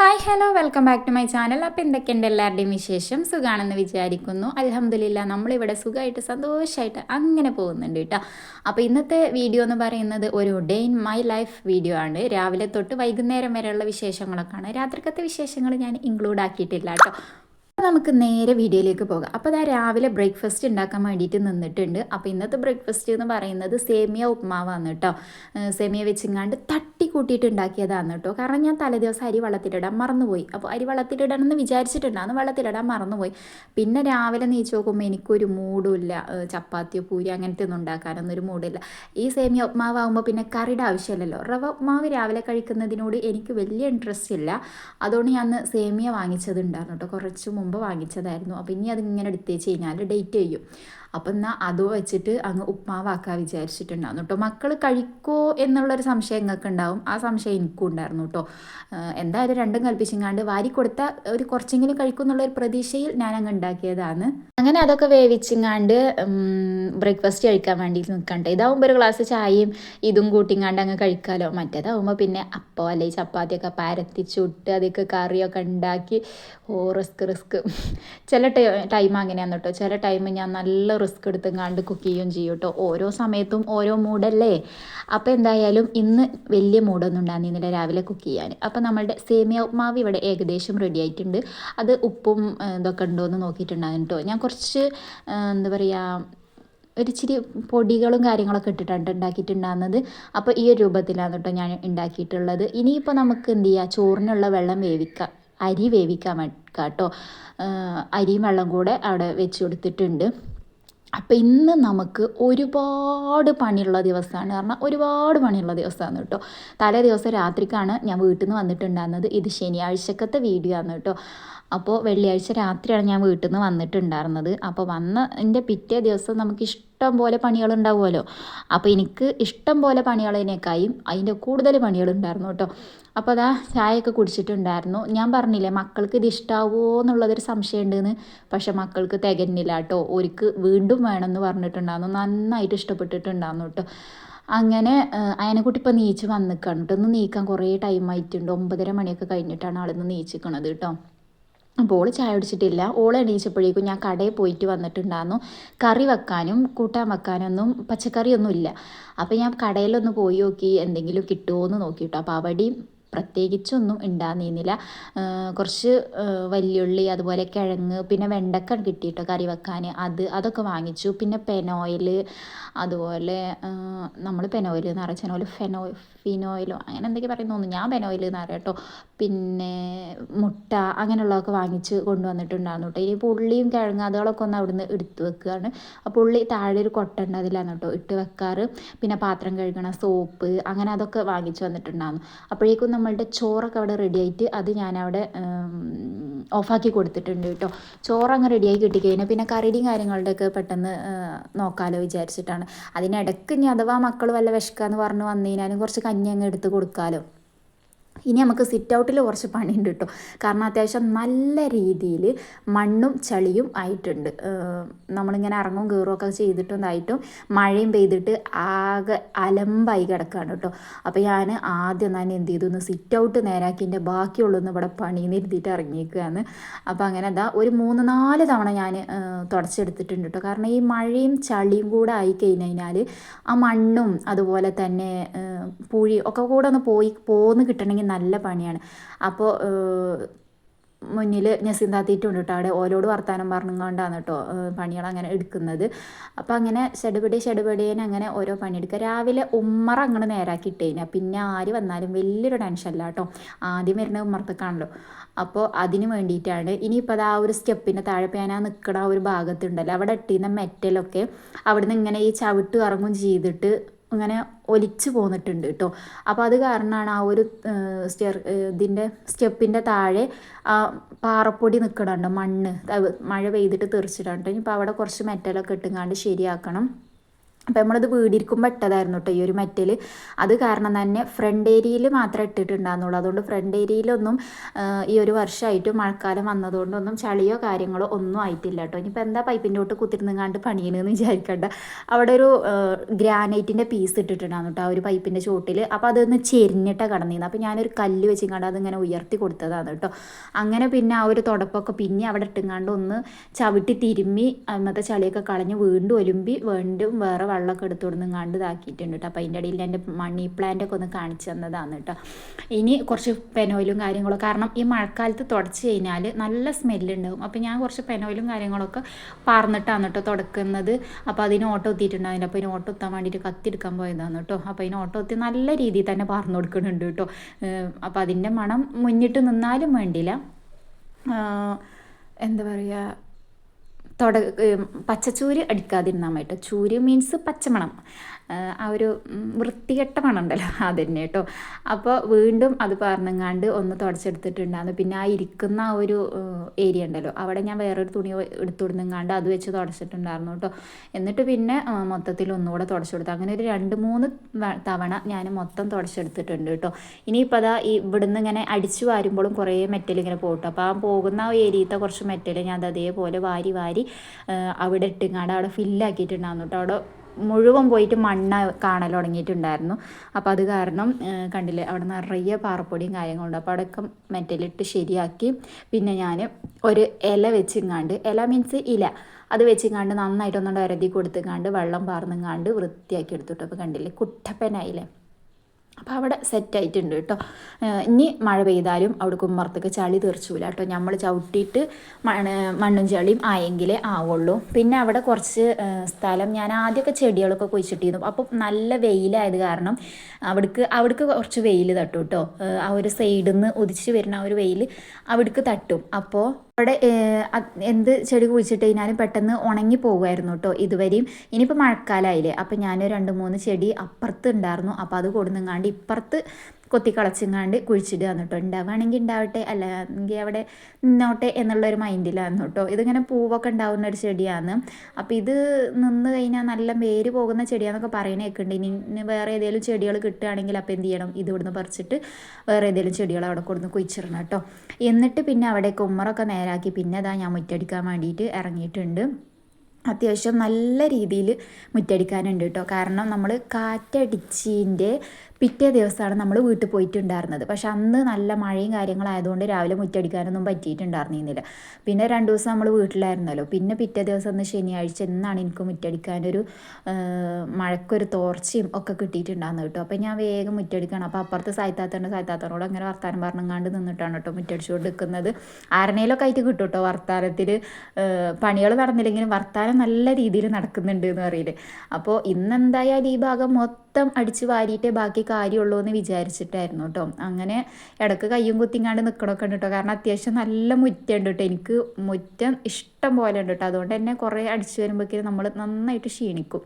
Hi hello welcome back to my channel അപ്പോൾ എന്തൊക്കെയുണ്ട് എല്ലാവരുടെയും വിശേഷം? സുഖാണെന്ന് വിചാരിക്കുന്നു. അലഹമ്മദില്ല നമ്മളിവിടെ സുഖമായിട്ട് സന്തോഷമായിട്ട് അങ്ങനെ പോകുന്നുണ്ട് കേട്ടോ. അപ്പോൾ ഇന്നത്തെ വീഡിയോ എന്ന് പറയുന്നത് ഒരു day in my life video ആണ്. രാവിലെ തൊട്ട് വൈകുന്നേരം വരെയുള്ള വിശേഷങ്ങളൊക്കെയാണ്. രാത്രിക്കത്തെ വിശേഷങ്ങൾ ഞാൻ ഇൻക്ലൂഡ് ആക്കിയിട്ടില്ല കേട്ടോ. അപ്പോൾ നമുക്ക് നേരെ വീഡിയോയിലേക്ക് പോകാം. അപ്പോൾ അതാ രാവിലെ ബ്രേക്ക്ഫാസ്റ്റ് ഉണ്ടാക്കാൻ വേണ്ടിയിട്ട് നിന്നിട്ടുണ്ട്. അപ്പോൾ ഇന്നത്തെ ബ്രേക്ക്ഫാസ്റ്റ് എന്ന് പറയുന്നത് സേമിയ ഉപ്മാവാണ് കേട്ടോ. സേമിയ വെച്ചിങ്ങാണ്ട് തട്ടി കൂട്ടിയിട്ട് ഉണ്ടാക്കിയതാണ് കേട്ടോ. കാരണം ഞാൻ തലേദിവസം അരി വെള്ളത്തിലിടാൻ മറന്നുപോയി. അപ്പോൾ അരി വെള്ളത്തിലിടണം എന്ന് വിചാരിച്ചിട്ടുണ്ടായിരുന്നു വെള്ളത്തിലിടാൻ മറന്നുപോയി. പിന്നെ രാവിലെ നീച്ച് നോക്കുമ്പോൾ എനിക്കൊരു മൂടുമില്ല ചപ്പാത്തിയോ പൂരി അങ്ങനത്തെ ഒന്നും ഉണ്ടാക്കാനൊന്നും ഒരു മൂടില്ല. ഈ സേമിയ ഉപ്മാവാകുമ്പോൾ പിന്നെ കറിയുടെ ആവശ്യമില്ലല്ലോ. റവ ഉപ്മാവ് രാവിലെ കഴിക്കുന്നതിനോട് എനിക്ക് വലിയ ഇൻട്രസ്റ്റ് ഇല്ല. അതുകൊണ്ട് ഞാൻ സേമിയ വാങ്ങിച്ചത് ഉണ്ടായിരുന്നു കേട്ടോ. കുറച്ച് മുമ്പ് വാങ്ങിച്ചതായിരുന്നു. അപ്പോൾ ഇനി അതിങ്ങനെ എടുത്തേച്ച് കഴിഞ്ഞാൽ ഡേറ്റ് ചെയ്യും അപ്പം എന്നാൽ അത് വെച്ചിട്ട് അങ്ങ് ഉപ്മാവാക്കാൻ വിചാരിച്ചിട്ടുണ്ടായിരുന്നു കേട്ടോ മക്കൾ കഴിക്കോ എന്നുള്ളൊരു സംശയം ഇങ്ങൾക്ക് ഉണ്ടാവും ആ സംശയം എനിക്കും ഉണ്ടായിരുന്നു കേട്ടോ എന്തായാലും രണ്ടും കൽപ്പിച്ചിങ്ങാണ്ട് വാരി കൊടുത്ത ഒരു കുറച്ചെങ്കിലും കഴിക്കും എന്നുള്ളൊരു പ്രതീക്ഷയിൽ ഞാൻ അങ്ങ് ഉണ്ടാക്കിയതാണ്. അങ്ങനെ അതൊക്കെ വേവിച്ചിങ്ങാണ്ട് ബ്രേക്ക്ഫാസ്റ്റ് കഴിക്കാൻ വേണ്ടി നിൽക്കണ്ട ഇതാവുമ്പോൾ ഒരു ഗ്ലാസ് ചായയും ഇതും കൂട്ടിങ്ങാണ്ട് അങ്ങ് കഴിക്കാമല്ലോ മറ്റേതാവുമ്പോൾ പിന്നെ അപ്പോൾ അല്ലെങ്കിൽ ചപ്പാത്തിയൊക്കെ പരത്തി ചുട്ട് അതൊക്കെ കറിയൊക്കെ ഉണ്ടാക്കി. ഓ റിസ്ക് റിസ്ക്. ചില ടൈം അങ്ങനെയാണ് കേട്ടോ ചില ടൈം ഞാൻ നല്ല റിസ്ക് എടുത്തുങ്ങാണ്ട് കുക്ക് ചെയ്യുകയും ചെയ്യും കേട്ടോ. ഓരോ സമയത്തും ഓരോ മൂഡല്ലേ? അപ്പോൾ എന്തായാലും ഇന്ന് വലിയ മൂഡൊന്നും ഉണ്ടായിരുന്നില്ല രാവിലെ കുക്ക് ചെയ്യാൻ. അപ്പോൾ നമ്മളുടെ സേമിയ ഉപ്മാവ് ഇവിടെ ഏകദേശം റെഡി ആയിട്ടുണ്ട്. അത് ഉപ്പും ഇതൊക്കെ ഉണ്ടോ എന്ന് നോക്കിയിട്ടുണ്ടായിരുന്നു കേട്ടോ. ഞാൻ കുറച്ച് എന്താ പറയുക ഒരിച്ചിരി പൊടികളും കാര്യങ്ങളൊക്കെ ഇട്ടിട്ടുണ്ട് ഉണ്ടാക്കിയിട്ടുണ്ടാകുന്നത് അപ്പോൾ ഈ ഒരു രൂപത്തിലാണ് കേട്ടോ ഞാൻ ഉണ്ടാക്കിയിട്ടുള്ളത്. ഇനിയിപ്പോൾ നമുക്ക് എന്ത് ചെയ്യുക ചോറിനുള്ള വെള്ളം വേവിക്കാം. അരി വേവിക്കാൻ കേട്ടോ. അരിയും വെള്ളം കൂടെ അവിടെ വെച്ച് കൊടുത്തിട്ടുണ്ട്. അപ്പോൾ ഇന്ന് നമുക്ക് ഒരുപാട് പണിയുള്ള ദിവസമാണ് കാരണം ഒരുപാട് പണിയുള്ള ദിവസമാണ് കേട്ടോ. തലേ ദിവസം രാത്രിക്കാണ് ഞാൻ വീട്ടിൽ നിന്ന് വന്നിട്ടുണ്ടായിരുന്നത്. ഇത് ശനിയാഴ്ചക്കത്തെ വീഡിയോ ആണ് കേട്ടോ. അപ്പോൾ വെള്ളിയാഴ്ച രാത്രിയാണ് ഞാൻ വീട്ടിൽ നിന്ന് വന്നിട്ടുണ്ടായിരുന്നത്. അപ്പോൾ വന്ന എന്റെ പിറ്റേ ദിവസം നമുക്ക് ഇഷ്ടം പോലെ പണികൾ പണികളുണ്ടാവുമല്ലോ. അപ്പോൾ എനിക്ക് ഇഷ്ടം പോലെ പണികളതിനേക്കായും അതിന്റെ കൂടുതൽ പണികളുണ്ടായിരുന്നു കേട്ടോ. അപ്പോൾ അതാ ചായയൊക്കെ കുടിച്ചിട്ടുണ്ടായിരുന്നു. ഞാൻ പറഞ്ഞില്ലേ മക്കൾക്ക് ഇത് ഇഷ്ടാവുമോ എന്നുള്ളതൊരു സംശയം ഉണ്ടെന്ന് പക്ഷെ മക്കൾക്ക് തികഞ്ഞില്ല കേട്ടോ. ഒരിക്ക് വീണ്ടും വേണമെന്ന് പറഞ്ഞിട്ടുണ്ടായിരുന്നു. നന്നായിട്ട് ഇഷ്ടപ്പെട്ടിട്ടുണ്ടായിരുന്നു കേട്ടോ. അങ്ങനെ അയനെക്കുട്ടി ഇപ്പോൾ നീച്ച് വന്നിക്കാണ് കേട്ടോ. ഒന്ന് നീക്കാൻ കുറേ ടൈം ആയിട്ടുണ്ട്. ഒമ്പതര മണിയൊക്കെ കഴിഞ്ഞിട്ടാണ് ആളിന്ന് നീച്ചിക്കണത് കേട്ടോ. അപ്പോൾ ഓൾ ചായ കുടിച്ചിട്ടില്ല. ഓൾ എണീച്ചപ്പോഴേക്കും ഞാൻ കടയിൽ പോയിട്ട് വന്നിട്ടുണ്ടായിരുന്നു. കറി വെക്കാനും കൂട്ടാൻ വെക്കാനൊന്നും പച്ചക്കറിയൊന്നും ഇല്ല അപ്പോൾ ഞാൻ കടയിലൊന്ന് പോയി നോക്കി എന്തെങ്കിലും കിട്ടുമോ എന്ന് നോക്കിയിട്ടു. അപ്പോൾ അവിടെയും പ്രത്യേകിച്ചൊന്നും ഉണ്ടാകുന്നില്ല കുറച്ച് വലിയുള്ളി അതുപോലെ കിഴങ്ങ് പിന്നെ വെണ്ടക്ക കിട്ടിയിട്ടോ കറി വെക്കാൻ. അത് അതൊക്കെ വാങ്ങിച്ചു. പിന്നെ പെനോയിൽ അതുപോലെ നമ്മൾ പെനോയിൽ എന്ന് പറയുന്ന ഫിനോയിലോ അങ്ങനെ എന്തൊക്കെ പറയുന്നു ഞാൻ ബെനോയിൽ എന്ന് പറയാം കേട്ടോ പിന്നെ മുട്ട അങ്ങനെയുള്ളതൊക്കെ വാങ്ങിച്ച് കൊണ്ടുവന്നിട്ടുണ്ടായിരുന്നു കേട്ടോ ഇനി ഉള്ളിയും കിഴങ്ങ് അതുകളൊക്കെ ഒന്ന് അവിടുന്ന് എടുത്ത് വെക്കുകയാണ് അപ്പോൾ ഉള്ളി താഴെ ഒരു കൊട്ട അതിലാണ് കേട്ടോ ഇട്ട് വെക്കാറ്. പിന്നെ പാത്രം കഴുകണ സോപ്പ് അങ്ങനെ അതൊക്കെ വാങ്ങിച്ച് വന്നിട്ടുണ്ടായിരുന്നു. അപ്പോഴേക്കും നമ്മളുടെ ചോറൊക്കെ അവിടെ റെഡി ആയിട്ട് അത് ഞാനവിടെ ഓഫാക്കി കൊടുത്തിട്ടുണ്ട് കേട്ടോ ചോറ് അങ്ങ് റെഡിയായി കിട്ടിക്കഴിഞ്ഞാൽ പിന്നെ കറിയുടെയും കാര്യങ്ങളുടെയൊക്കെ പെട്ടെന്ന് നോക്കാമല്ലോ വിചാരിച്ചിട്ടാണ്. അതിനിടയ്ക്ക് ഇനി അഥവാ മക്കൾ വല്ല വിശക്കാന്ന് പറഞ്ഞ് വന്നു കഴിഞ്ഞാലും കുറച്ച് കഞ്ഞി അങ്ങ് എടുത്ത് കൊടുക്കാമല്ലോ ഇനി നമുക്ക് സിറ്റ് ഔട്ടിൽ കുറച്ച് പണിയുണ്ട് കേട്ടോ കാരണം അത്യാവശ്യം നല്ല രീതിയിൽ മണ്ണും ചളിയും ആയിട്ടുണ്ട്. നമ്മളിങ്ങനെ ഇറങ്ങും കീറും ഒക്കെ ചെയ്തിട്ടുണ്ടായിട്ടും മഴയും പെയ്തിട്ട് ആകെ അലമ്പായി കിടക്കുകയാണ് കേട്ടോ അപ്പോൾ ഞാൻ ആദ്യം ഞാൻ എന്ത് ചെയ്തു? ഒന്ന് സിറ്റ് ഔട്ട് നേരാക്കിന്റെ ബാക്കിയുള്ളൊന്ന് ഇവിടെ പണി നിർത്തിയിട്ട് ഇറങ്ങിയിരിക്കുകയാണ് അപ്പോൾ അങ്ങനെ എന്താ ഒരു മൂന്ന് നാല് തവണ ഞാൻ തുടച്ചെടുത്തിട്ടുണ്ട് കേട്ടോ കാരണം ഈ മഴയും ചളിയും കൂടെ ആയി കഴിഞ്ഞ് കഴിഞ്ഞാൽ ആ മണ്ണും അതുപോലെ തന്നെ പുഴി ഒക്കെ കൂടെ ഒന്ന് പോയി പോന്ന് കിട്ടണമെങ്കിൽ നല്ല പണിയാണ്. അപ്പോൾ മുന്നിൽ ഞസിന്താത്തിയിട്ടുണ്ട് കേട്ടോ അവിടെ. ഓരോട് വർത്താനം പറഞ്ഞുകൊണ്ടാണ് കേട്ടോ പണികൾ അങ്ങനെ എടുക്കുന്നത്. അപ്പോൾ അങ്ങനെ ഷെടുപടി ഷെടുപടിയേനെ അങ്ങനെ ഓരോ പണിയെടുക്കുക രാവിലെ ഉമ്മറ അങ്ങനെ നേരാക്കി ഇട്ടേനെ പിന്നെ ആര് വന്നാലും വലിയൊരു ടെൻഷനല്ല കേട്ടോ ആദ്യം വരുന്ന ഉമ്മറത്തേക്കാണല്ലോ. അപ്പോൾ അതിന് വേണ്ടിയിട്ടാണ്. ഇനിയിപ്പോൾ അത് ആ ഒരു സ്റ്റെപ്പിന്റെ താഴെ ഞാൻ ആ ആ ഒരു ഭാഗത്തുണ്ടല്ലോ. അവിടെ ഇട്ടിരുന്ന മെറ്റലൊക്കെ അവിടുന്ന് ഇങ്ങനെ ഈ ചവിട്ട് ഇറങ്ങും ചെയ്തിട്ട് ഇങ്ങനെ ഒലിച്ചു പോന്നിട്ടുണ്ട് കേട്ടോ അപ്പോൾ അത് കാരണമാണ് ആ ഒരു സ്റ്റെയർ ഇതിന്റെ സ്റ്റെപ്പിന്റെ താഴെ പാറപ്പൊടി നിൽക്കണുണ്ട് മണ്ണ്. മഴ പെയ്തിട്ട് തെറിച്ചിട്ടുണ്ട് ഇനിയിപ്പോൾ അവിടെ കുറച്ച് മെറ്റലൊക്കെ ഇട്ടുങ്ങാണ്ട് ശരിയാക്കണം. അപ്പോൾ നമ്മളത് വീടിരിക്കുമ്പോൾ ഇട്ടതായിരുന്നു കേട്ടോ ഈ ഒരു മെറ്റൽ അത് കാരണം തന്നെ ഫ്രണ്ട് ഏരിയയിൽ മാത്രമേ ഇട്ടിട്ടുണ്ടായിരുന്നുള്ളൂ. അതുകൊണ്ട് ഫ്രണ്ട് ഏരിയയിലൊന്നും ഈ ഒരു വർഷമായിട്ട് മഴക്കാലം വന്നതുകൊണ്ടൊന്നും ചളിയോ കാര്യങ്ങളോ ഒന്നും ആയിട്ടില്ല കേട്ടോ ഇനിയിപ്പോൾ എന്താ പൈപ്പിന്റെ തൊട്ട് കുത്തിരുന്നങ്ങാണ്ട് പണിയണമെന്ന് വിചാരിക്കണ്ട. അവിടെ ഒരു ഗ്രാനൈറ്റിന്റെ പീസ് ഇട്ടിട്ടുണ്ടായിരുന്നു കേട്ടോ ആ ഒരു പൈപ്പിന്റെ ചോട്ടിൽ അപ്പോൾ അതൊന്ന് ചെരിഞ്ഞിട്ടാണ് കടന്നിരുന്നത് അപ്പോൾ ഞാനൊരു കല്ല് വെച്ചിങ്ങാണ്ട് അതിങ്ങനെ ഉയർത്തി കൊടുത്തതാണ് കേട്ടോ അങ്ങനെ പിന്നെ ആ ഒരു തുടപ്പൊക്കെ പിന്നെ അവിടെ ഇട്ടുങ്ങാണ്ട് ഒന്ന് ചവിട്ടി തിരുമ്മി അന്നത്തെ ചളിയൊക്കെ കളഞ്ഞ് വീണ്ടും ഒലുമ്പി വീണ്ടും വേറെ വെള്ളമൊക്കെ എടുത്തു കൊടുന്ന് കണ്ട് ഇതാക്കിയിട്ടുണ്ട് കേട്ടോ. അപ്പോൾ അതിന്റെ ഇടയിൽ എന്റെ മണി പ്ലാന്റ് ഒക്കെ ഒന്ന് കാണിച്ചു തന്നതാണ് കേട്ടോ. ഇനി കുറച്ച് പെനോയിലും കാര്യങ്ങളൊക്കെ കാരണം ഈ മഴക്കാലത്ത് തുടച്ച് കഴിഞ്ഞാൽ നല്ല സ്മെല്ലുണ്ടാവും അപ്പോൾ ഞാൻ കുറച്ച് പെനോയിലും കാര്യങ്ങളൊക്കെ പാർന്നിട്ടാണ് കേട്ടോ തുടക്കുന്നത്. അപ്പോൾ അതിന് ഓട്ടോ എത്തിയിട്ടുണ്ടാവില്ല അപ്പോൾ ഇതിന് ഓട്ടോ എത്താൻ വേണ്ടിയിട്ട് കത്തിയെടുക്കാൻ പോയതാണ് കേട്ടോ. അപ്പോൾ അതിന് ഓട്ടോ എത്തി നല്ല രീതിയിൽ തന്നെ പാർന്നു കൊടുക്കുന്നുണ്ട് കേട്ടോ. അപ്പോൾ അതിന്റെ മണം മുന്നിട്ട് നിന്നാലും വേണ്ടില്ല എന്താ പറയുക തുട പച്ചച്ചൂര് അടിക്കാതിരുന്നാൽ മതി ചൂര് മീൻസ് പച്ചമണം. ആ ഒരു വൃത്തികെട്ട മണമുണ്ടല്ലോ അതന്നെ കേട്ടോ. അപ്പോൾ വീണ്ടും അത് പറഞ്ഞങ്ങാണ്ട് ഒന്ന് തുടച്ചെടുത്തിട്ടുണ്ടായിരുന്നു. പിന്നെ ആ ഇരിക്കുന്ന ആ ഒരു ഏരിയ ഉണ്ടല്ലോ. അവിടെ ഞാൻ വേറൊരു തുണി എടുത്തുവിടുന്നെങ്ങാണ്ട് അത് വെച്ച് തുടച്ചിട്ടുണ്ടായിരുന്നു കേട്ടോ. എന്നിട്ട് പിന്നെ മൊത്തത്തിൽ ഒന്നുകൂടെ തുടച്ചു കൊടുത്തു അങ്ങനെ ഒരു രണ്ട് മൂന്ന് തവണ ഞാൻ മൊത്തം തുടച്ചെടുത്തിട്ടുണ്ട് കേട്ടോ. ഇനിയിപ്പോൾ അതാ ഈ ഇവിടുന്ന് ഇങ്ങനെ അടിച്ചു വാരുമ്പോഴും കുറേ മെറ്റൽ ഇങ്ങനെ പോകട്ടു അപ്പോൾ ആ പോകുന്ന ആ ഏരിയത്തെ കുറച്ച് മെറ്റൽ ഞാൻ അത് അതേപോലെ വാരി വാരി അവിടെ ഇട്ടിങ്ങാണ്ട് അവിടെ ഫില്ലാക്കിയിട്ടുണ്ടായിരുന്നു കേട്ടോ. അവിടെ മുഴുവൻ പോയിട്ട് മണ്ണ് കാണൽ തുടങ്ങിയിട്ടുണ്ടായിരുന്നു. അപ്പോൾ അത് കാരണം കണ്ടില്ലേ അവിടെ നിറയെ പാറപ്പൊടിയും കാര്യങ്ങളുണ്ട്. അപ്പോൾ അവിടെയൊക്കെ മെറ്റലിട്ട് ശരിയാക്കി. പിന്നെ ഞാൻ ഒരു ഇല വെച്ചിങ്ങാണ്ട് ഇല മീൻസ് ഇല. അത് വെച്ചിങ്ങാണ്ട് നന്നായിട്ടൊന്നുകൊണ്ട് ഇരതി കൊടുത്തുങ്ങാണ്ട് വെള്ളം പാർന്നുങ്ങാണ്ട് വൃത്തിയാക്കി എടുത്തിട്ട് അപ്പോൾ കണ്ടില്ലേ കുട്ടപ്പനായില്ലേ? അപ്പോൾ അവിടെ സെറ്റായിട്ടുണ്ട് കേട്ടോ. ഇനി മഴ പെയ്താലും അവിടെ കുമ്മറത്തേക്ക് ചളി തീർച്ചൂല കേട്ടോ. നമ്മൾ ചവിട്ടിയിട്ട് മണ് മണ്ണും ചളിയും ആയെങ്കിലേ ആവുള്ളൂ. പിന്നെ അവിടെ കുറച്ച് സ്ഥലം ഞാൻ ആദ്യമൊക്കെ ചെടികളൊക്കെ കുഴിച്ചിട്ടിരുന്നു. അപ്പം നല്ല വെയിലായത് കാരണം അവിടേക്ക് അവിടേക്ക് കുറച്ച് വെയിൽ തട്ടും കേട്ടോ. ആ ഒരു സൈഡിൽ നിന്ന് ഉദിച്ച് വരുന്ന ആ ഒരു വെയിൽ അവിടേക്ക് തട്ടും. അപ്പോൾ അവിടെ എന്ത് ചെടി കുഴിച്ചിട്ട് കഴിഞ്ഞാലും പെട്ടെന്ന് ഉണങ്ങി പോകുമായിരുന്നു കേട്ടോ ഇതുവരെയും. ഇനിയിപ്പോൾ മഴക്കാലമായില്ലേ അപ്പോൾ ഞാൻ രണ്ട് മൂന്ന് ചെടി അപ്പുറത്ത് ഉണ്ടായിരുന്നു. അപ്പോൾ അത് കൊടുന്നെങ്ങാണ്ട് ഇപ്പുറത്ത് കൊത്തിക്കളച്ചിങ്ങാണ്ട് കുഴിച്ചിടുക എന്നിട്ടോ ഉണ്ടാവുകയാണെങ്കിൽ ഉണ്ടാവട്ടെ അല്ലെങ്കിൽ അവിടെ നിന്നോട്ടെ എന്നുള്ളൊരു മൈൻഡിലാണ് കേട്ടോ. ഇതിങ്ങനെ പൂവൊക്കെ ഉണ്ടാവുന്ന ഒരു ചെടിയാണ്. അപ്പോൾ ഇത് നിന്ന് കഴിഞ്ഞാൽ നല്ല വേര് പോകുന്ന ചെടിയാന്നൊക്കെ പറയണേ കേൾക്കുന്നുണ്ട് ഇനി വേറെ ഏതെങ്കിലും ചെടികൾ കിട്ടുകയാണെങ്കിൽ അപ്പോൾ എന്ത് ചെയ്യണം? ഇത് ഇവിടുന്ന് പറിച്ചിട്ട് വേറെ ഏതെങ്കിലും ചെടികൾ അവിടെ കൊടുന്ന് കുഴിച്ചിടണം കേട്ടോ. എന്നിട്ട് പിന്നെ അവിടെ കുമ്മറൊക്കെ നേരാക്കി പിന്നെ അതാ ഞാൻ മുറ്റടിക്കാൻ വേണ്ടിയിട്ട് ഇറങ്ങിയിട്ടുണ്ട്. അത്യാവശ്യം നല്ല രീതിയിൽ മുറ്റടിക്കാനുണ്ട് കേട്ടോ. കാരണം നമ്മൾ കാറ്റടിച്ചിന്റെ പിറ്റേ ദിവസമാണ് നമ്മൾ വീട്ടിൽ പോയിട്ടുണ്ടായിരുന്നത്. പക്ഷെ അന്ന് നല്ല മഴയും കാര്യങ്ങളായതുകൊണ്ട് രാവിലെ മുറ്റടിക്കാനൊന്നും പറ്റിയിട്ടുണ്ടായിരുന്നില്ല. പിന്നെ രണ്ട് ദിവസം നമ്മൾ വീട്ടിലായിരുന്നല്ലോ. പിന്നെ പിറ്റേ ദിവസം ഒന്ന് ശനിയാഴ്ച എന്നാണ് എനിക്ക് മുറ്റടിക്കാനൊരു മഴക്കൊരു തോർച്ചയും ഒക്കെ കിട്ടിയിട്ടുണ്ടായിരുന്നു കേട്ടോ. അപ്പോൾ ഞാൻ വേഗം മുറ്റടിക്കണം. അപ്പോൾ അപ്പുറത്ത് സായ്ത്താത്തണ്ട് സായ്ത്താത്തനോട് അങ്ങനെ വർത്താനം പറഞ്ഞങ്ങാണ്ട് നിന്നിട്ടാണ് കേട്ടോ മുറ്റടിച്ചുകൊണ്ട് നിൽക്കുന്നത് ആരണയിലൊക്കെ ആയിട്ട് കിട്ടും കേട്ടോ വർത്താനത്തിൽ പണികൾ നടന്നില്ലെങ്കിലും വർത്താനം നല്ല രീതിയിൽ നടക്കുന്നുണ്ട് എന്ന് പറയില്ലേ അപ്പോൾ ഇന്നെന്തായാലും ഈ ഭാഗം മൊത്തം അടിച്ച് വാരിയിട്ടേ ബാക്കി കാര്യമുള്ളൂ എന്ന് വിചാരിച്ചിട്ടായിരുന്നു കേട്ടോ. അങ്ങനെ ഇടയ്ക്ക് കയ്യും കുത്തിങ്ങാണ്ട് നിൽക്കണമൊക്കെ ഉണ്ട് കേട്ടോ. കാരണം അത്യാവശ്യം നല്ല മുറ്റുണ്ട് കേട്ടോ. എനിക്ക് മുറ്റം ഇഷ്ടം പോലെ ഉണ്ട് കേട്ടോ. അതുകൊണ്ട് തന്നെ കുറേ അടിച്ചു വരുമ്പോഴേക്കും നമ്മൾ നന്നായിട്ട് ക്ഷീണിക്കും.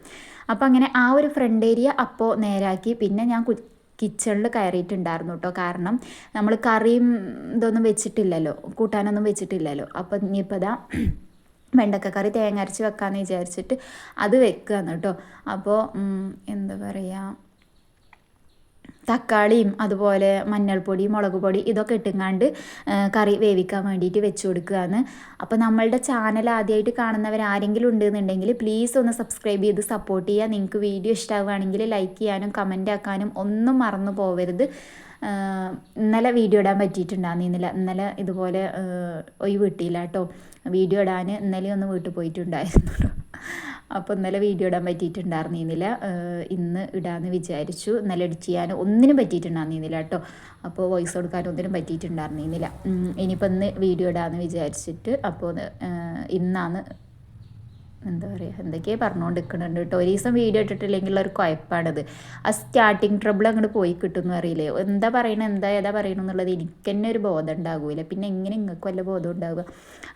അപ്പോൾ അങ്ങനെ ആ ഒരു ഫ്രണ്ട് ഏരിയ അപ്പോൾ നേരാക്കി. പിന്നെ ഞാൻ കിച്ചണിൽ കയറിയിട്ടുണ്ടായിരുന്നു കേട്ടോ. കാരണം നമ്മൾ കറിയും ഇതൊന്നും വെച്ചിട്ടില്ലല്ലോ. കൂട്ടാനൊന്നും വെച്ചിട്ടില്ലല്ലോ. അപ്പം ഇനിയിപ്പോൾ ഇതാ വെണ്ടക്ക കറി തേങ്ങ അരച്ച് വെക്കാമെന്ന് വിചാരിച്ചിട്ട് അത് വെക്കുകയാണ് കേട്ടോ. അപ്പോൾ എന്താ പറയുക തക്കാളിയും അതുപോലെ മഞ്ഞൾപ്പൊടി മുളക് പൊടി ഇതൊക്കെ ഇട്ടുങ്ങാണ്ട് കറി വേവിക്കാൻ വേണ്ടിയിട്ട് വെച്ച് കൊടുക്കുകയാണ് അപ്പോൾ നമ്മളുടെ ചാനൽ ആദ്യമായിട്ട് കാണുന്നവർ ആരെങ്കിലും ഉണ്ടെന്നുണ്ടെങ്കിൽ പ്ലീസ് ഒന്ന് സബ്സ്ക്രൈബ് ചെയ്ത് സപ്പോർട്ട് ചെയ്യുക നിങ്ങൾക്ക് വീഡിയോ ഇഷ്ടമാവുകയാണെങ്കിൽ ലൈക്ക് ചെയ്യാനും കമന്റ് ആക്കാനും ഒന്നും മറന്നു പോകരുത് ഇന്നലെ വീഡിയോ ഇടാൻ പറ്റിയിട്ടുണ്ടായിരുന്നില്ല ഇന്നലെ ഇതുപോലെ ഒഴിവ് കിട്ടിയില്ല കേട്ടോ വീഡിയോ ഇടാൻ ഇന്നലെ ഒന്ന് വീട്ടിൽ പോയിട്ടുണ്ടായിരുന്നു അപ്പോൾ ഇന്നലെ വീഡിയോ ഇടാൻ പറ്റിയിട്ടുണ്ടായിരുന്നില്ല ഇന്ന് ഇടാമെന്ന് വിചാരിച്ചു. ഇന്നലെ എഡിറ്റ് ചെയ്യാൻ ഒന്നിനും പറ്റിയിട്ടുണ്ടായിരുന്നില്ല കേട്ടോ അപ്പോൾ വോയിസ് കൊടുക്കാൻ ഒന്നിനും പറ്റിയിട്ടുണ്ടായിരുന്നില്ല ഇനിയിപ്പോൾ ഇന്ന് വീഡിയോ ഇടാമെന്ന് വിചാരിച്ചിട്ട് അപ്പോൾ ഇന്നാണ് എന്താ പറയുക എന്തൊക്കെയാണ് പറഞ്ഞുകൊണ്ട് നിൽക്കുന്നുണ്ട് കേട്ടോ. ഒരു ദിവസം വീഡിയോ ഇട്ടിട്ടില്ലെങ്കിൽ ഒരു കുഴപ്പമാണത് ആ സ്റ്റാർട്ടിങ് ട്രബിൾ അങ്ങോട്ട് പോയി കിട്ടുമെന്ന് അറിയില്ലേ? എന്താ പറയണത് എന്താ ഏതാ പറയണമെന്നുള്ളത് എനിക്ക് തന്നെ ഒരു ബോധം ഉണ്ടാകില്ല പിന്നെ എങ്ങനെ നിങ്ങൾക്ക് വല്ല ബോധം ഉണ്ടാവുക?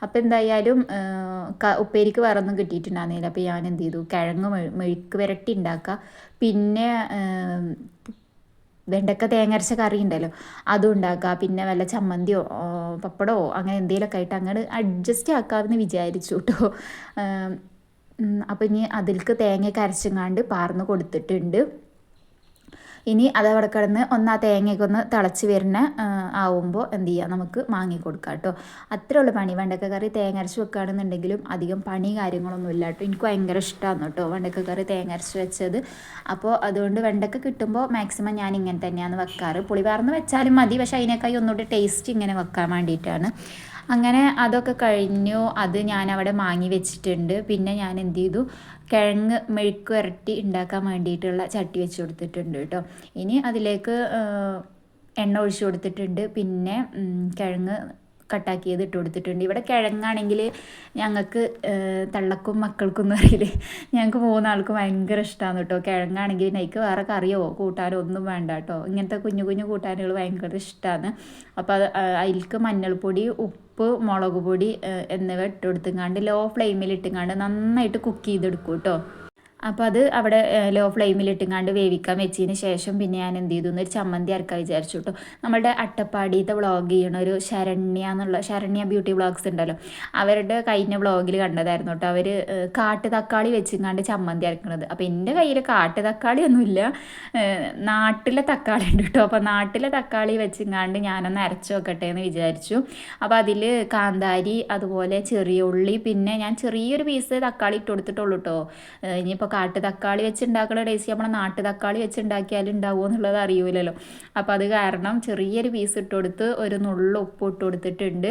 അപ്പോൾ എന്തായാലും ഉപ്പേരിക്ക് വേറെ ഒന്നും കിട്ടിയിട്ടുണ്ടായിരുന്നില്ല. അപ്പോൾ ഞാൻ എന്ത് ചെയ്തു? കിഴങ്ങ് മെഴുക്ക് വരട്ടി ഉണ്ടാക്കുക. പിന്നെ വെണ്ടക്ക തേങ്ങരച്ച കറി ഉണ്ടല്ലോ അതും ഉണ്ടാക്കുക. പിന്നെ വല്ല ചമ്മന്തിയോ പപ്പടമോ അങ്ങനെ എന്തെങ്കിലുമൊക്കെ ആയിട്ട് അങ്ങോട്ട് അഡ്ജസ്റ്റ് ആക്കാമെന്ന് വിചാരിച്ചു കേട്ടോ. അപ്പോൾ ഇനി അതിൽക്ക് തേങ്ങ കരച്ചങ്ങാണ്ട് പാർന്ന് കൊടുത്തിട്ടുണ്ട്. ഇനി അതവിടെ കിടന്ന് ഒന്ന് ആ തേങ്ങയൊക്കെ ഒന്ന് തിളച്ച് വരുന്ന ആവുമ്പോൾ എന്ത് ചെയ്യുക നമുക്ക് മാങ്ങി കൊടുക്കാം കേട്ടോ. അത്രേ ഉള്ളൂ പണി. വെണ്ടക്ക കറി തേങ്ങ അരച്ച് വെക്കുകയാണെന്നുണ്ടെങ്കിലും അധികം പണി കാര്യങ്ങളൊന്നും ഇല്ല കേട്ടോ. എനിക്ക് ഭയങ്കര ഇഷ്ടമാണ് കേട്ടോ വെണ്ടക്ക കറി തേങ്ങ അരച്ച് വെച്ചത്. അപ്പോൾ അതുകൊണ്ട് വെണ്ടക്ക കിട്ടുമ്പോൾ മാക്സിമം ഞാൻ ഇങ്ങനെ തന്നെയാണ് വെക്കാറ്. പുളി പാർന്ന് വെച്ചാലും മതി. പക്ഷേ അതിനേക്കായി ഒന്നുകൂടി ടേസ്റ്റ് ഇങ്ങനെ വെക്കാൻ വേണ്ടിയിട്ടാണ്. അങ്ങനെ അതൊക്കെ കഴിഞ്ഞു. അത് ഞാൻ അവിടെ മാങ്ങി വെച്ചിട്ടുണ്ട്. പിന്നെ ഞാൻ എന്ത് ചെയ്തു? കിഴങ്ങ് മെഴുക്ക് വരട്ടി ഉണ്ടാക്കാൻ വേണ്ടിയിട്ടുള്ള ചട്ടി വെച്ച് കൊടുത്തിട്ടുണ്ട് കേട്ടോ. ഇനി അതിലേക്ക് എണ്ണ ഒഴിച്ചു കൊടുത്തിട്ടുണ്ട്. പിന്നെ കിഴങ്ങ് കട്ടാക്കിയത് ഇട്ട് കൊടുത്തിട്ടുണ്ട്. ഇവിടെ കിഴങ്ങാണെങ്കിൽ ഞങ്ങൾക്ക് തള്ളക്കും മക്കൾക്കും എന്ന് പറയില്ലേ ഞങ്ങൾക്ക് മൂന്നാൾക്കും ഭയങ്കര ഇഷ്ടമാണ് കേട്ടോ. കിഴങ്ങാണെങ്കിൽ എനിക്ക് വേറെ കറിയോ കൂട്ടാനോ ഒന്നും വേണ്ട കേട്ടോ. ഇങ്ങനത്തെ കുഞ്ഞു കുഞ്ഞു കൂട്ടാനുകൾ ഭയങ്കര ഇഷ്ടമാണ് അപ്പോൾ അത് അതിൽക്ക് മഞ്ഞൾപ്പൊടി ഉപ്പ് മുളക് പൊടി എന്നിവ ഇട്ട് ലോ ഫ്ലെയിമിൽ ഇട്ടുങ്ങാണ്ട് നന്നായിട്ട് കുക്ക് ചെയ്തെടുക്കും കേട്ടോ. അപ്പോൾ അത് അവിടെ ലോ ഫ്ലെയിമിൽ ഇട്ടുങ്ങാണ്ട് വേവിക്കാൻ വെച്ചതിന് ശേഷം പിന്നെ ഞാൻ എന്ത് ചെയ്തു? ഒരു ചമ്മന്തി അരക്കാൻ വിചാരിച്ചു കേട്ടോ നമ്മളുടെ അട്ടപ്പാടിയത്തെ വ്ളോഗ് ചെയ്യണ ഒരു ശരണ്യ എന്നുള്ള ശരണ്യ ബ്യൂട്ടി വ്ളോഗ്സ് ഉണ്ടല്ലോ അവരുടെ കഴിഞ്ഞ വ്ളോഗിൽ കണ്ടതായിരുന്നു കേട്ടോ അവർ കാട്ട് തക്കാളി വെച്ചിങ്ങാണ്ട് ചമ്മന്തി അരക്കണത്. അപ്പോൾ എന്റെ കയ്യിൽ കാട്ട് തക്കാളി ഒന്നുമില്ല നാട്ടിലെ തക്കാളി ഉണ്ട് കേട്ടോ അപ്പോൾ നാട്ടിലെ തക്കാളി വെച്ചിങ്ങാണ്ട് ഞാനൊന്ന് അരച്ചു നോക്കട്ടെ എന്ന് വിചാരിച്ചു. അപ്പോൾ അതിൽ കാന്താരി അതുപോലെ ചെറിയ ഉള്ളി പിന്നെ ഞാൻ ചെറിയൊരു പീസ് തക്കാളി ഇട്ട് കൊടുത്തിട്ടുള്ളൂ കേട്ടോ കാട്ടു തക്കാളി വെച്ച് ഉണ്ടാക്കുന്ന ടേസ്റ്റ് നമ്മളെ നാട്ടു തക്കാളി വെച്ച് ഉണ്ടാവുമോ എന്നുള്ളത് അറിയൂലല്ലോ. അപ്പോൾ അത് കാരണം ചെറിയൊരു പീസ് ഇട്ട് കൊടുത്ത് ഒരു നുള്ളു ഉപ്പ് ഇട്ട് കൊടുത്തിട്ടുണ്ട്.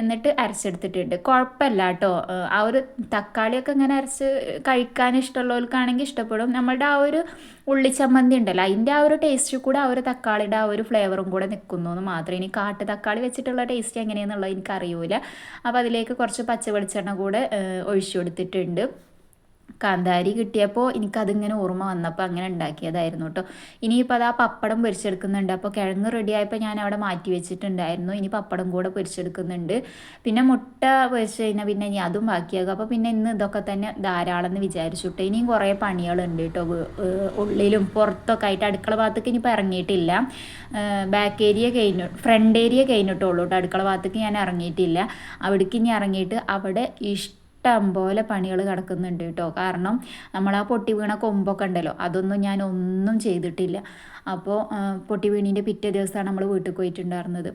എന്നിട്ട് അരച്ചെടുത്തിട്ടുണ്ട്. കുഴപ്പമില്ല കേട്ടോ. ആ ഒരു തക്കാളിയൊക്കെ ഇങ്ങനെ അരച്ച് കഴിക്കാൻ ഇഷ്ടമുള്ളവർക്കാണെങ്കിൽ ഇഷ്ടപ്പെടും. നമ്മളുടെ ആ ഒരു ഉള്ളിച്ചമ്മന്തി ഉണ്ടല്ലോ അതിന്റെ ആ ഒരു ടേസ്റ്റ് കൂടെ ആ ഒരു തക്കാളിയുടെ ആ ഒരു ഫ്ലേവറും കൂടെ നിൽക്കുന്നു എന്ന് മാത്രമേ ഇനി കാട്ടു തക്കാളി വെച്ചിട്ടുള്ള ടേസ്റ്റ് എങ്ങനെയാണെന്നുള്ളത് എനിക്കറിയൂല. അപ്പോൾ അതിലേക്ക് കുറച്ച് പച്ച വെളിച്ചെണ്ണ കൂടെ ഒഴിച്ചു കൊടുത്തിട്ടുണ്ട്. കാന്താരി കിട്ടിയപ്പോൾ എനിക്കതിങ്ങനെ ഓർമ്മ വന്നപ്പോൾ അങ്ങനെ ഉണ്ടാക്കിയതായിരുന്നു കേട്ടോ ഇനിയിപ്പോൾ അത് ആ പപ്പടം പൊരിച്ചെടുക്കുന്നുണ്ട്. അപ്പോൾ കിഴങ്ങ് റെഡിയായപ്പോൾ ഞാൻ അവിടെ മാറ്റി വെച്ചിട്ടുണ്ടായിരുന്നു. ഇനി പപ്പടം കൂടെ പൊരിച്ചെടുക്കുന്നുണ്ട്. പിന്നെ മുട്ട പൊരിച്ച് കഴിഞ്ഞാൽ പിന്നെ ഇനി അതും ബാക്കിയാകും. അപ്പോൾ പിന്നെ ഇന്ന് ഇതൊക്കെ തന്നെ ധാരാളം എന്ന് വിചാരിച്ചു കേട്ടോ ഇനിയും കുറേ പണികളുണ്ട് കേട്ടോ ഉള്ളിലും പുറത്തൊക്കെ ആയിട്ട് അടുക്കള ഭാഗത്തേക്ക് ഇനിയിപ്പോൾ ഇറങ്ങിയിട്ടില്ല. ബാക്ക് ഏരിയ കഴിഞ്ഞു ഫ്രണ്ട് ഏരിയ കഴിഞ്ഞിട്ടുള്ളൂ കേട്ടോ അടുക്കള ഭാഗത്തേക്ക് ഞാൻ ഇറങ്ങിയിട്ടില്ല. അവിടേക്ക് ഇനി ഇറങ്ങിയിട്ട് അവിടെ ഇഷ്ടം ഇഷ്ടം പോലെ പണികൾ കിടക്കുന്നുണ്ട് കേട്ടോ. കാരണം നമ്മൾ ആ പൊട്ടി വീണ കൊമ്പൊക്കെ ഉണ്ടല്ലോ അതൊന്നും ഞാൻ ഒന്നും ചെയ്തിട്ടില്ല. അപ്പോൾ പൊട്ടി വീണിന്റെ പിറ്റേ ദിവസമാണ് നമ്മൾ വീട്ടിൽ പോയിട്ടുണ്ടായിരുന്നത്.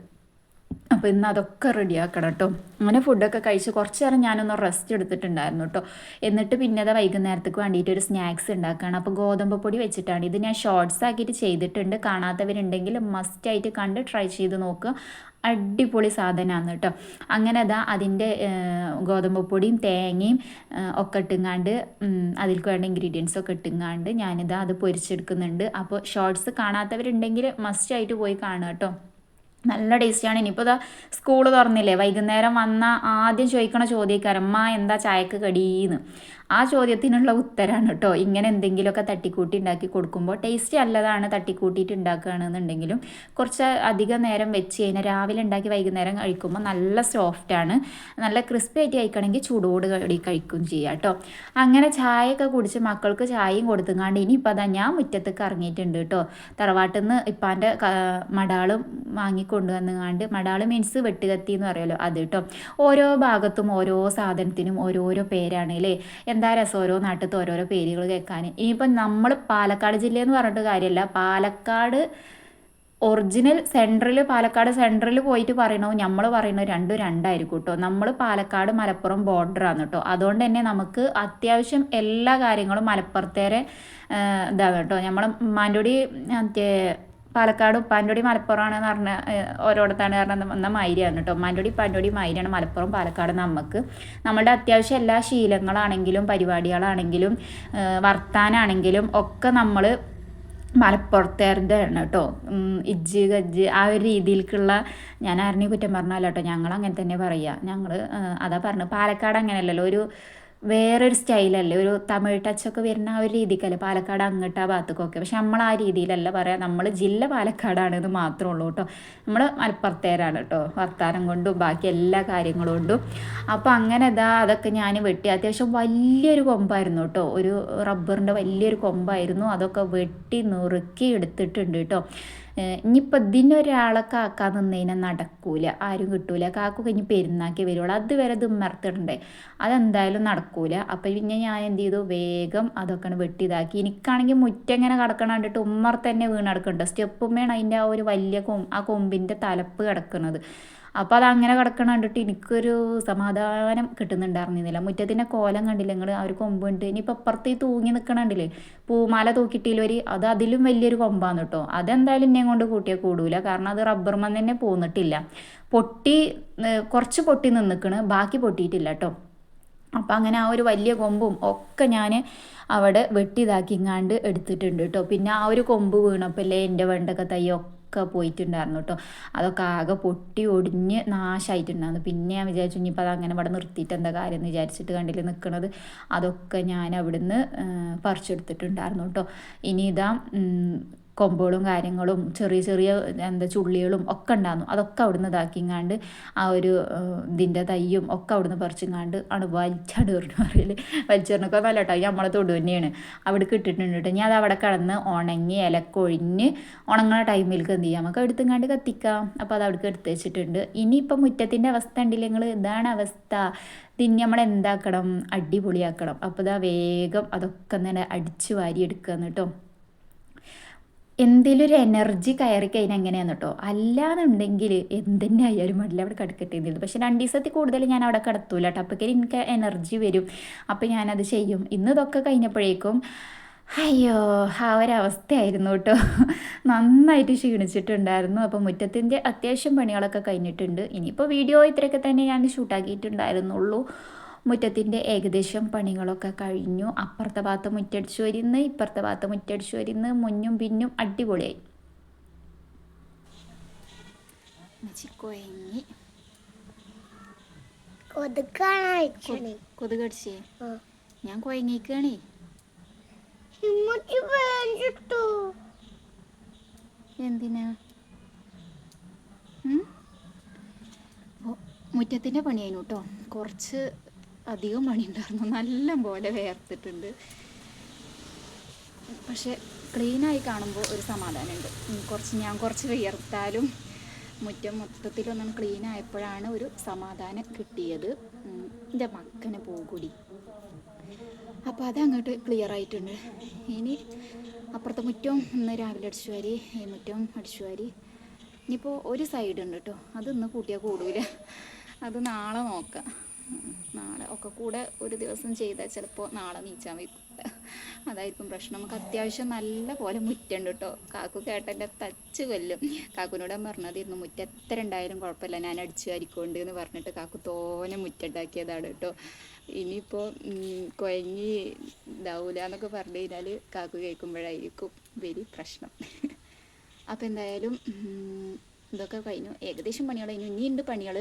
അപ്പോൾ ഇന്ന് അതൊക്കെ റെഡിയാക്കണം കേട്ടോ അങ്ങനെ ഫുഡൊക്കെ കഴിച്ച് കുറച്ച് നേരം ഞാനൊന്ന് റെസ്റ്റ് എടുത്തിട്ടുണ്ടായിരുന്നു കേട്ടോ എന്നിട്ട് പിന്നെ അത് വൈകുന്നേരത്തേക്ക് വേണ്ടിയിട്ട് ഒരു സ്നാക്സ് ഉണ്ടാക്കുകയാണ് അപ്പോൾ ഗോതമ്പ് പൊടി വെച്ചിട്ടാണ്. ഇത് ഞാൻ ഷോർട്സ് ആക്കിയിട്ട് ചെയ്തിട്ടുണ്ട്. കാണാത്തവരുണ്ടെങ്കിൽ മസ്റ്റായിട്ട് കണ്ട് ട്രൈ ചെയ്ത് നോക്കുക അടിപൊളി സാധനമാണ് കേട്ടോ അങ്ങനെ അതാ അതിന്റെ ഗോതമ്പ് പൊടിയും തേങ്ങയും ഒക്കെ ഇട്ടുങ്ങാണ്ട് അതിൽക്ക് വേണ്ട ഇൻഗ്രീഡിയൻസ് ഒക്കെ ഇട്ടുങ്ങാണ്ട് ഞാനിതാ അത് പൊരിച്ചെടുക്കുന്നുണ്ട്. അപ്പോൾ ഷോർട്സ് കാണാത്തവരുണ്ടെങ്കിൽ മസ്റ്റായിട്ട് പോയി കാണുക കേട്ടോ നല്ല ടേസ്റ്റിയാണ്. ഇനിയിപ്പോൾ ഇതാ സ്കൂൾ തുറന്നില്ലേ? വൈകുന്നേരം വന്ന ആദ്യം ചോദിക്കണ ചോദ്യക്കാരൻ അമ്മ എന്താ ചായക്ക് കടീന്ന്? ആ ചോദ്യത്തിനുള്ള ഉത്തരമാണ് കേട്ടോ. ഇങ്ങനെ എന്തെങ്കിലുമൊക്കെ തട്ടിക്കൂട്ടി ഉണ്ടാക്കി കൊടുക്കുമ്പോൾ ടേസ്റ്റ് അല്ലതാണ് തട്ടിക്കൂട്ടിയിട്ട് ഉണ്ടാക്കുകയാണെന്നുണ്ടെങ്കിലും കുറച്ച് അധികം നേരം വെച്ച് കഴിഞ്ഞാൽ രാവിലെ ഉണ്ടാക്കി വൈകുന്നേരം കഴിക്കുമ്പോൾ നല്ല സോഫ്റ്റാണ് നല്ല ക്രിസ്പി ആയിട്ട് കഴിക്കണമെങ്കിൽ ചൂടോട് കൂടി കഴിക്കുകയും ചെയ്യാം കേട്ടോ. അങ്ങനെ ചായയൊക്കെ കുടിച്ച് മക്കൾക്ക് ചായയും കൊടുത്തുങ്ങാണ്ട് ഇനിയിപ്പോൾ അതാ ഞാൻ മുറ്റത്തേക്ക് ഇറങ്ങിയിട്ടുണ്ട് കേട്ടോ. തറവാട്ടിൽ നിന്ന് ഇപ്പാന്റെ മടാളും വാങ്ങിക്കൊണ്ടുവന്നുങ്ങാണ്ട് മടാൾ മീൻസ് വെട്ടുകത്തി എന്ന് പറയുമല്ലോ അത് കേട്ടോ. ഓരോ ഭാഗത്തും ഓരോ സാധനത്തിനും ഓരോരോ പേരാണ് അല്ലേ? എന്താ രസം ഓരോ നാട്ടിലത്തെ ഓരോരോ പേരുകൾ കേൾക്കാൻ? ഇനിയിപ്പം നമ്മൾ പാലക്കാട് ജില്ലയെന്ന് പറഞ്ഞിട്ട് കാര്യമല്ല Palakkad original central Palakkad central പോയിട്ട് പറയണോ? നമ്മൾ പറയണോ രണ്ടും രണ്ടായിരിക്കും കേട്ടോ നമ്മൾ പാലക്കാട് മലപ്പുറം ബോർഡർ ആണ് കേട്ടോ അതുകൊണ്ട് തന്നെ നമുക്ക് അത്യാവശ്യം എല്ലാ കാര്യങ്ങളും മലപ്പുറത്തേരെ ഇതാണ് കേട്ടോ നമ്മൾ മാൻഡോടി മറ്റേ പാലക്കാട് ഉപ്പാന്റൊടി മലപ്പുറമാണെന്ന് പറഞ്ഞ ഓരോടത്താണ് കാരണം വന്ന മൈരിയാണ് കേട്ടോ. ഉമ്മാന്റൊടി ഉപ്പാന്റൊടി മൈരിയാണ് മലപ്പുറം പാലക്കാട് നമുക്ക് നമ്മളുടെ അത്യാവശ്യം എല്ലാ ശീലങ്ങളാണെങ്കിലും പരിപാടികളാണെങ്കിലും വർത്താനാണെങ്കിലും ഒക്കെ നമ്മൾ മലപ്പുറത്തേതാണ് കേട്ടോ. ഇജ്ജ് ഗജ്ജ് ആ ഒരു രീതിയിലേക്കുള്ള ഞാൻ ആരെയും കുറ്റം പറഞ്ഞാലോ കേട്ടോ. ഞങ്ങൾ അങ്ങനെ തന്നെ പറയുക ഞങ്ങൾ അതാ പറഞ്ഞു പാലക്കാട് അങ്ങനെയല്ലല്ലോ. ഒരു വേറൊരു സ്റ്റൈലല്ലേ ഒരു തമിഴ് ടച്ചൊക്കെ വരുന്ന ആ ഒരു രീതിക്കല്ലേ പാലക്കാട് അങ്ങോട്ട് ആ ഭാഗത്തേക്കൊക്കെ. പക്ഷെ നമ്മൾ ആ രീതിയിലല്ല പറയാം നമ്മൾ ജില്ല പാലക്കാടാണ് എന്ന് മാത്രമേ ഉള്ളൂ കേട്ടോ. നമ്മൾ മലപ്പുറത്തേരാണ് കേട്ടോ വർത്താനം കൊണ്ടും ബാക്കി എല്ലാ കാര്യങ്ങളും കൊണ്ടും. അപ്പോൾ അങ്ങനെ ഇതാ അതൊക്കെ ഞാൻ വെട്ടി. അത്യാവശ്യം വലിയൊരു കൊമ്പായിരുന്നു കേട്ടോ. ഒരു റബ്ബറിന്റെ വലിയൊരു കൊമ്പായിരുന്നു. അതൊക്കെ വെട്ടി നുറുക്കി എടുത്തിട്ടുണ്ട് കേട്ടോ. ഇനിയിപ്പോൾ ഒരാളെ കാക്കാൻ നിന്നതിനെ നടക്കൂല. ആരും കിട്ടൂല. കാക്ക കഴിഞ്ഞ് പെരുന്നാക്കി വരുള്ളൂ. അതുവരെ ഇത് ഉമ്മർത്തിടണ്ടേ. അതെന്തായാലും നടക്കൂല. അപ്പോൾ പിന്നെ ഞാൻ എന്ത് ചെയ്തു? വേഗം അതൊക്കെ വെട്ടി ഇതാക്കി എനിക്കാണെങ്കിൽ മുറ്റങ്ങനെ കിടക്കണ കണ്ടിട്ട് ഉമ്മർ തന്നെ വീണ് കിടക്കുന്നുണ്ട് സ്റ്റെപ്പുമ്മയാണ് അതിന്റെ ആ ഒരു വലിയ കൊ ആ കൊമ്പിന്റെ തലപ്പ് കിടക്കുന്നത്. അപ്പോൾ അത് അങ്ങനെ കിടക്കണ കണ്ടിട്ട് എനിക്കൊരു സമാധാനം കിട്ടുന്നുണ്ടായിരുന്നില്ല. മുറ്റത്തിന്റെ കോലം കണ്ടില്ല നിങ്ങൾ ആ ഒരു കൊമ്പ് ഉണ്ട് ഇനിയിപ്പോൾ അപ്പുറത്ത് തൂങ്ങി നിൽക്കണുണ്ടല്ലേ പൂമാല തൂക്കിയിട്ടില്ലൊരു അത് അതിലും വലിയൊരു കൊമ്പാണ് കേട്ടോ. അതെന്തായാലും എന്നെ കൊണ്ട് കൂട്ടിയാൽ കൂടൂല. കാരണം അത് റബ്ബർ മന്ന് തന്നെ പോന്നിട്ടില്ല. പൊട്ടി കുറച്ച് പൊട്ടി നിന്നിക്കണ്. ബാക്കി പൊട്ടിയിട്ടില്ല കേട്ടോ. അപ്പം അങ്ങനെ ആ ഒരു വലിയ കൊമ്പും ഒക്കെ ഞാൻ അവിടെ വെട്ടി ഇതാക്കിങ്ങാണ്ട് എടുത്തിട്ടുണ്ട് കേട്ടോ. പിന്നെ ആ ഒരു കൊമ്പ് വീണപ്പോൾ അല്ലേ എന്റെ വെണ്ടക്ക തൈയൊക്കെ പോയിട്ടുണ്ടായിരുന്നു കേട്ടോ. അതൊക്കെ ആകെ പൊട്ടി ഒടിഞ്ഞ് നാശമായിട്ടുണ്ടായിരുന്നു പിന്നെ ഞാൻ വിചാരിച്ചു ഇനിയിപ്പോൾ അത് അങ്ങനെ ഇവിടെ നിർത്തിയിട്ട് എന്താ കാര്യം എന്ന് വിചാരിച്ചിട്ട് കണ്ടിൽ നിൽക്കണത് അതൊക്കെ ഞാൻ അവിടുന്ന് പറിച്ചെടുത്തിട്ടുണ്ടായിരുന്നു കേട്ടോ. ഇനി ഇതാ കൊമ്പുകളും കാര്യങ്ങളും ചെറിയ ചെറിയ എന്താ ചുള്ളികളും ഒക്കെ ഉണ്ടായിരുന്നു. അതൊക്കെ അവിടുന്ന് ഇതാക്കിങ്ങാണ്ട് ആ ഒരു ഇതിന്റെ തയ്യും ഒക്കെ അവിടുന്ന് പറിച്ചിങ്ങാണ്ട് ആണ് വലിച്ചടൂറിന് പറയൽ വലിച്ചെറിഞ്ഞൊക്കെ നല്ല കേട്ടോ നമ്മളെ തൊടു തന്നെയാണ്. അവിടെ കിട്ടിയിട്ടുണ്ട് കേട്ടോ. ഞാൻ അത് അവിടെ കിടന്ന് ഉണങ്ങി ഇലക്കൊഴിഞ്ഞ് ഉണങ്ങണ ടൈമിലേക്ക് എന്ത് ചെയ്യാം? നമുക്ക് എടുത്തുങ്ങാണ്ട് കത്തിക്കാം. അപ്പോൾ അത് അവിടേക്ക് എടുത്ത് വെച്ചിട്ടുണ്ട്. ഇനിയിപ്പോൾ മുറ്റത്തിന്റെ അവസ്ഥ ഉണ്ടെങ്കിൽ നിങ്ങൾ ഇതാണ് അവസ്ഥ. പിന്നെ നമ്മൾ എന്താക്കണം? അടിപൊളിയാക്കണം. അപ്പോൾ ഇതാ വേഗം അതൊക്കെ തന്നെ അടിച്ചു വാരി എടുക്കുക കേട്ടോ. എന്തെങ്കിലും ഒരു എനർജി കയറി കഴിഞ്ഞാൽ എങ്ങനെയാന്ന് കേട്ടോ അല്ലാന്നുണ്ടെങ്കിൽ എന്തെന്നെ ആയാലും മടിയിൽ അവിടെ കിടക്കട്ടെ എന്നുള്ളത് പക്ഷെ രണ്ട് ദിവസത്തിൽ കൂടുതൽ ഞാൻ അവിടെ കിടത്തൂല കേട്ടോ അപ്പോഴേക്കും എനിക്ക് എനർജി വരും. അപ്പോൾ ഞാനത് ചെയ്യും. ഇന്ന് ഇതൊക്കെ കഴിഞ്ഞപ്പോഴേക്കും അയ്യോ ആ ഒരവസ്ഥയായിരുന്നു കേട്ടോ നന്നായിട്ട് ക്ഷീണിച്ചിട്ടുണ്ടായിരുന്നു. അപ്പോൾ മുറ്റത്തിന്റെ അത്യാവശ്യം പണികളൊക്കെ കഴിഞ്ഞിട്ടുണ്ട്. ഇനിയിപ്പോൾ വീഡിയോ ഇത്രയൊക്കെ തന്നെ ഞാൻ ഷൂട്ടാക്കിയിട്ടുണ്ടായിരുന്നുള്ളൂ. മുറ്റത്തിന്റെ ഏകദേശം പണികളൊക്കെ കഴിഞ്ഞു. അപ്പുറത്തെ ഭാഗത്ത് മുറ്റടിച്ചു വരുന്ന് ഇപ്പുറത്തെ ഭാഗത്ത് മുറ്റടിച്ചു വരുന്ന് മുന്നും പിന്നും അടിപൊളിയായി. കൊയങ്ങി കൊതുകടിച്ചേ? ഞാൻ കൊയങ്ങിക്കാണേ എന്തിനാ? മുറ്റത്തിന്റെ പണിയായിരുന്നു കേട്ടോ കുറച്ച് അധികം പണിയുണ്ടായിരുന്നു. നല്ല പോലെ വേർത്തിട്ടുണ്ട്. പക്ഷെ ക്ലീനായി കാണുമ്പോൾ ഒരു സമാധാനമുണ്ട്. കുറച്ച് ഞാൻ കുറച്ച് വിയർത്താലും മുറ്റം മൊത്തത്തിലൊന്നും ക്ലീൻ ആയപ്പോഴാണ് ഒരു സമാധാനം കിട്ടിയത്. എന്റെ മക്കനെ പോകൂടി അപ്പോൾ അതങ്ങോട്ട് ക്ലിയർ ആയിട്ടുണ്ട്. ഇനി അപ്പുറത്തെ മുറ്റവും ഇന്ന് രാവിലെ അടിച്ചു വാരി ഈ മുറ്റവും അടിച്ചു വാരി. ഇനിയിപ്പോൾ ഒരു സൈഡ് ഉണ്ട് കേട്ടോ അത് ഇന്ന് കൂട്ടിയാൽ കൂടൂല. അത് നാളെ നോക്കാം. നാളെ ഒക്കെ കൂടെ ഒരു ദിവസം ചെയ്താൽ ചിലപ്പോൾ നാളെ നീച്ചാൻ വയ്ക്കും അതായിരിക്കും പ്രശ്നം. നമുക്ക് അത്യാവശ്യം നല്ല പോലെ മുറ്റുണ്ട് കേട്ടോ കാക്കു കേട്ടെന്റെ തച്ച് കൊല്ലും. കാക്കുനോട് ഞാൻ പറഞ്ഞതിരുന്നു മുറ്റ എത്ര ഉണ്ടായാലും കുഴപ്പമില്ല. ഞാൻ അടിച്ചു വാരിക്കൊണ്ട് എന്ന് പറഞ്ഞിട്ട് കാക്കു തോനെ മുറ്റുണ്ടാക്കിയതാണ് കേട്ടോ ഇനിയിപ്പോൾ കുഴങ്ങി ഇതാവൂല എന്നൊക്കെ പറഞ്ഞു കഴിഞ്ഞാൽ കാക്കു കേൾക്കുമ്പോഴായിരിക്കും വലിയ പ്രശ്നം. അപ്പോൾ എന്തായാലും ഇതൊക്കെ കഴിഞ്ഞു. ഏകദേശം പണികൾ കഴിഞ്ഞു. ഇനിയുണ്ട് പണികൾ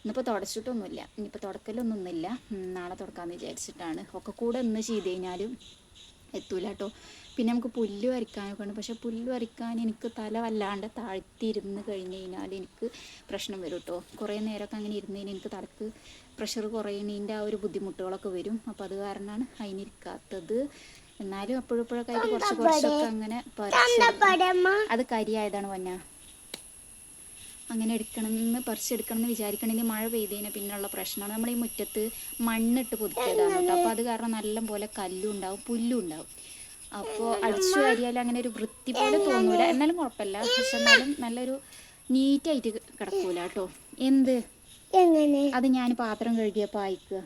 ഇന്നിപ്പോൾ തുടച്ചിട്ടൊന്നുമില്ല. ഇനിയിപ്പോൾ തുടക്കലൊന്നുമില്ല. നാളെ തുടക്കാമെന്ന് വിചാരിച്ചിട്ടാണ്. ഒക്കെ കൂടെ ഒന്ന് ചെയ്ത് കഴിഞ്ഞാലും എത്തൂല കേട്ടോ. പിന്നെ നമുക്ക് പുല്ല് വരയ്ക്കാനൊക്കെ ഉണ്ട്. പക്ഷേ പുല്ല് വരയ്ക്കാൻ എനിക്ക് തല വല്ലാണ്ട് താഴ്ത്തിയിരുന്ന് കഴിഞ്ഞ് കഴിഞ്ഞാൽ എനിക്ക് പ്രശ്നം വരും കേട്ടോ. കുറേ നേരമൊക്കെ അങ്ങനെ ഇരുന്നതിന് എനിക്ക് തലക്ക് പ്രഷർ കുറയുന്നതിന്റെ ആ ഒരു ബുദ്ധിമുട്ടുകളൊക്കെ വരും. അപ്പോൾ അത് കാരണമാണ് അതിനിരിക്കാത്തത്. എന്നാലും അപ്പോഴപ്പോഴൊക്കെ ആയിട്ട് കുറച്ച് കുറച്ചൊക്കെ അങ്ങനെ. അത് കരിയായതാണ് വന്ന അങ്ങനെ എടുക്കണം എന്ന് പറിച്ചെടുക്കണം എന്ന് വിചാരിക്കണമെങ്കിൽ മഴ പെയ്തതിന് പിന്നെയുള്ള പ്രശ്നമാണ്. നമ്മൾ ഈ മുറ്റത്ത് മണ്ണിട്ട് പുതുക്കിയതാണ് കേട്ടോ. അപ്പോൾ അത് കാരണം നല്ല പോലെ കല്ലും ഉണ്ടാവും പുല്ലും ഉണ്ടാവും. അപ്പോൾ അടിച്ചു വാരിയാൽ അങ്ങനെ ഒരു വൃത്തി പോലെ തോന്നൂല. എന്നാലും കുഴപ്പമില്ല. പക്ഷെ എന്നാലും നല്ലൊരു നീറ്റായിട്ട് കിടക്കൂല കേട്ടോ. എന്ത്? അത് ഞാൻ പാത്രം കഴുകിയപ്പോൾ അയക്കുക.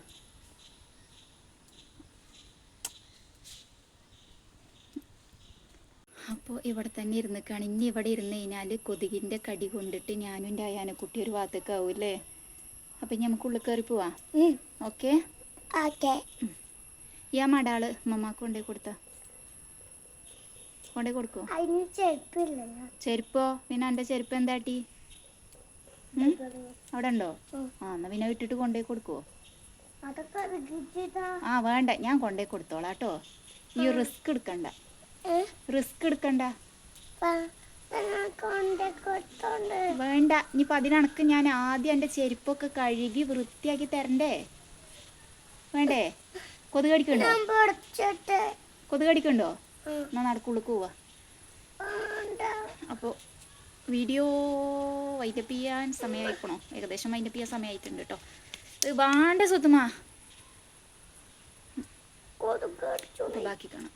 അപ്പോൾ ഇവിടെ തന്നെ ഇരുന്നിക്കാണ്. ഇനി ഇവിടെ ഇരുന്ന് കഴിഞ്ഞാൽ കൊതുകിന്റെ കടി കൊണ്ടിട്ട് ഞാനും എന്റെ അയാനക്കുട്ടി ഒരു ഭാഗത്തേക്ക് ആവൂല്ലേ അപ്പം ഇനി നമുക്ക് ഉള്ളിൽ കയറി പോവാ. ഓക്കെ? ഓക്കെ. ഈ മടാൾ മടാൾ മമ്മാക്ക് കൊണ്ടേ കൊടുത്ത? കൊണ്ടേ കൊടുക്കോ ചെരുപ്പോ? പിന്നെ എന്റെ ചെരുപ്പ് എന്താട്ടി? അവിടെ ഉണ്ടോ. ആ എന്നാൽ പിന്നെ ഇട്ടിട്ട് കൊണ്ടേ കൊടുക്കുവോ? ആ വേണ്ട. ഞാൻ കൊണ്ടേ കൊടുത്തോളാട്ടോ ഈ റിസ്ക് എടുക്കണ്ട. റിസ്ക് എടുക്കണ്ട. വേണ്ട ഇനിയിപ്പോൾ അതിനണക്ക് ഞാൻ ആദ്യം എന്റെ ചെരുപ്പൊക്കെ കഴുകി വൃത്തിയാക്കി തരണ്ടേ? വേണ്ടേ? കൊതുക് കടിക്കണ്ടോ? കൊതുക് കടിക്കണ്ടോ? എന്നാ നടക്കുള്ളൂ പോവാ. അപ്പോൾ വീഡിയോ വൈൻഡപ്പ് ചെയ്യാൻ സമയമായിക്കണോ ഏകദേശം വൈൻഡപ്പ് ചെയ്യാൻ സമയമായിട്ടുണ്ട് കേട്ടോ. ഇത് സുത്തുമാ ബാക്കി കാണാം.